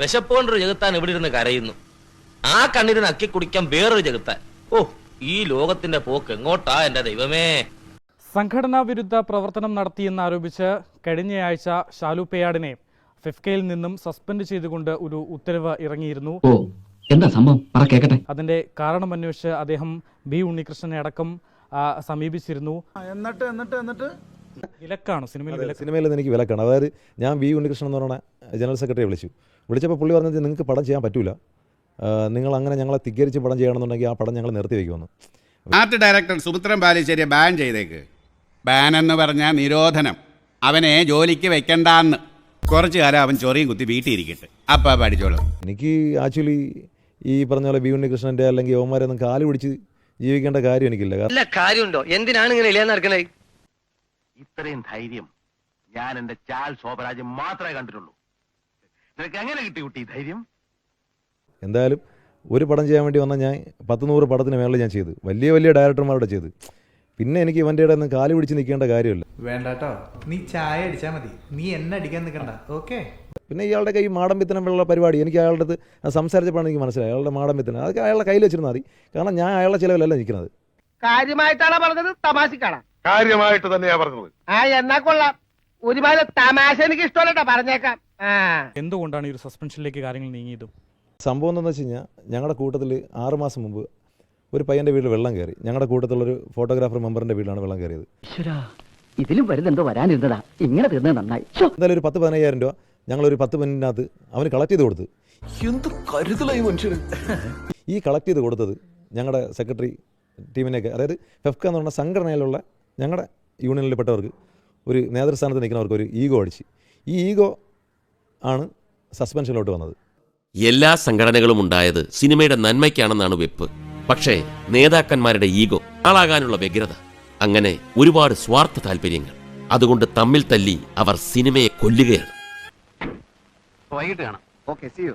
വിശപ്പോണ്ടൊരു ജഗത്താൻ ഇവിടെ ഇരുന്ന് കരയുന്നു. ആ കണ്ണിരുന്ന് അക്കി കുടിക്കാൻ വേറൊരു ജഗത്താൻ. ഓ ഈ ലോകത്തിന്റെ പോക്ക് എങ്ങോട്ടാ എന്റെ ദൈവമേ? സംഘടനാ വിരുദ്ധ പ്രവർത്തനം നടത്തിയെന്നാരോപിച്ച് കഴിഞ്ഞയാഴ്ച ഷാലു പേയാടിനെ ഫിഫ്കയിൽ നിന്നും സസ്പെൻഡ് ചെയ്തുകൊണ്ട് ഒരു ഉത്തരവ് ഇറങ്ങിയിരുന്നു. എന്താ സംഭവം? പറ കേക്കട്ടെ. അതിന്റെ കാരണമന്വേഷിച്ച് അദ്ദേഹം ബി ഉണ്ണികൃഷ്ണനെ അടക്കം ആ, സമീപിച്ചിരുന്നു. എന്നിട്ട് എന്നിട്ട് എന്നിട്ട്? വിലക്കാണ്? സിനിമയിൽ വിലക്ക്? സിനിമയിൽ നിന്ന് എനിക്ക് വിലക്കാണ്. അതായത് ഞാൻ വി ഉണ്ണികൃഷ്ണൻ എന്ന് പറഞ്ഞ ജനറൽ സെക്രട്ടറിയെ വിളിച്ചു. വിളിച്ചപ്പോൾ പുള്ളി പറഞ്ഞത് നിങ്ങൾക്ക് പടം ചെയ്യാൻ പറ്റൂല. നിങ്ങൾ അങ്ങനെ ഞങ്ങളെ തിക്കരിച്ച് പടം ചെയ്യണമെന്നുണ്ടെങ്കിൽ ആ പടം ഞങ്ങൾ നിർത്തി വയ്ക്കുമെന്ന് ആർട്ട് ഡയറക്ടർ സുമിത്രൻ ബാലിശ്ശേരിയെ ബാൻ ചെയ്തേക്ക്. ബാൻ എന്ന് പറഞ്ഞാൽ നിരോധനം അവനെ ജോലിക്ക് വെക്കണ്ടെന്ന്. കുറച്ച് കാലം അവൻ ചൊറിയും കുത്തി വീട്ടിൽ ഇരിക്കട്ടെ അപ്പാ പഠിച്ചോളും. എനിക്ക് ആക്ച്വലി ഈ പറഞ്ഞ പോലെ ബി ഉണ്ണികൃഷ്ണന്റെ അല്ലെങ്കിൽ ഓമാരൊന്നും ഒന്നും കാൽ പിടിച്ച് ജീവിക്കേണ്ട കാര്യം എനിക്കില്ല. കാരണം കാര്യമുണ്ടോ? എന്തിനാണ് ഇങ്ങനെ ഇല്ലാന്ന് നടക്കണേ? ഇത്രയും ധൈര്യം ഞാൻ എന്റെ ചാൽ ശോഭരാജ് മാത്രമേ കണ്ടിട്ടുള്ളൂ. നിനക്ക് എങ്ങനെ കിട്ടി കുട്ടി ധൈര്യം? എന്തായാലും ഒരു പടം ചെയ്യാൻ വേണ്ടി വന്നാൽ ഞാൻ പത്ത് നൂറ് പടത്തിന് മേളിൽ ഞാൻ ചെയ്തു. വലിയ വലിയ ഡയറക്ടർമാരുടെ ചെയ്ത്. പിന്നെ എനിക്ക് ഇവന്റെ ഇടയിൽ നിന്ന് കാൽ പിടിച്ച് നിൽക്കേണ്ട കാര്യമില്ല. വേണ്ടാട്ടോ. നീ ചായ അടിച്ചാൽ മതി. നീ എന്നെ അടിക്കാൻ നിൽക്കണ്ട ഓക്കെ? പിന്നെ ഇയാളുടെ കൈ മാടമ്പിത്തനം ഉള്ള പരിപാടി. എനിക്ക് അയാളുടെ അടുത്ത് സംസാരിച്ചപ്പോഴാണ് എനിക്ക് മനസ്സിലായി അയാളുടെ മാടം മാടമ്പിത്തനം അതൊക്കെ അയാളുടെ കയ്യിൽ വെച്ചിരുന്നാൽ മതി. കാരണം ഞാൻ അയാളുടെ ചിലവിലല്ല നിൽക്കുന്നത്. കാര്യമായിട്ടാണോ പറഞ്ഞത്? തമാശക്കാണ് കാര്യമായിട്ട് തന്നെയാ പറഞ്ഞത്. ആ എന്നാ കൊള്ളാം. ഒരുപാട് തമാശ എനിക്ക് ഇഷ്ടമല്ലട്ടോ പറഞ്ഞേക്കാം. എന്തുകൊണ്ടാണ് ഈ ഒരു സസ്പെൻഷനിലേക്ക് കാര്യങ്ങൾ നീങ്ങിയത്? സംഭവം എന്താണെന്ന് വെച്ച് കഴിഞ്ഞാൽ ഞങ്ങളുടെ കൂട്ടത്തിൽ ആറ് മാസം മുമ്പ് ഒരു പയ്യന്റെ വീട്ടിൽ വെള്ളം കയറി ഞങ്ങളുടെ കൂട്ടത്തിലുള്ള ഒരു ഫോട്ടോഗ്രാഫർ മെമ്പറിന്റെ വീട്ടിലാണ് വെള്ളം കയറിയത് ഇതിലും വലുതെന്തോ വരാനിരുന്നതാ. ഇങ്ങനെ തീർന്നത് നന്നായി. എന്തായാലും ഒരു പത്ത് പതിനയ്യായിരം രൂപ ഞങ്ങളൊരു പത്ത് മിനിറ്റിനകത്ത് അവന് കളക്ട് ചെയ്ത് കൊടുത്തു. എന്ത് കരുതലായി മനുഷ്യന്. ഈ കളക്ട് ചെയ്ത് കൊടുത്തത് ഞങ്ങളുടെ സെക്രട്ടറി ടീമിനെയൊക്കെ അതായത് ഫെഫ്ക എന്ന് പറഞ്ഞ സംഘടനയിലുള്ള ഞങ്ങളുടെ യൂണിയനിൽപ്പെട്ടവർക്ക് ഒരു നേതൃസ്ഥാനത്ത് നിൽക്കുന്നവർക്ക് ഒരു ഈഗോ അടിച്ച്. ഈ ഈഗോ ആണ് സസ്പെൻഷനിലോട്ട് വന്നത്. എല്ലാ സംഘടനകളും ഉണ്ടായത് സിനിമയുടെ നന്മയ്ക്കാണെന്നാണ് വെപ്പ്. പക്ഷേ നേതാക്കന്മാരുടെ ഈഗോ ആളാകാനുള്ള വ്യഗ്രത അങ്ങനെ ഒരുപാട് സ്വാർത്ഥ താല്പര്യങ്ങൾ അതുകൊണ്ട് തമ്മിൽ തല്ലി അവർ സിനിമയെ കൊല്ലുകയാണ്. വൈകിട്ട് കാണാം. Okay C U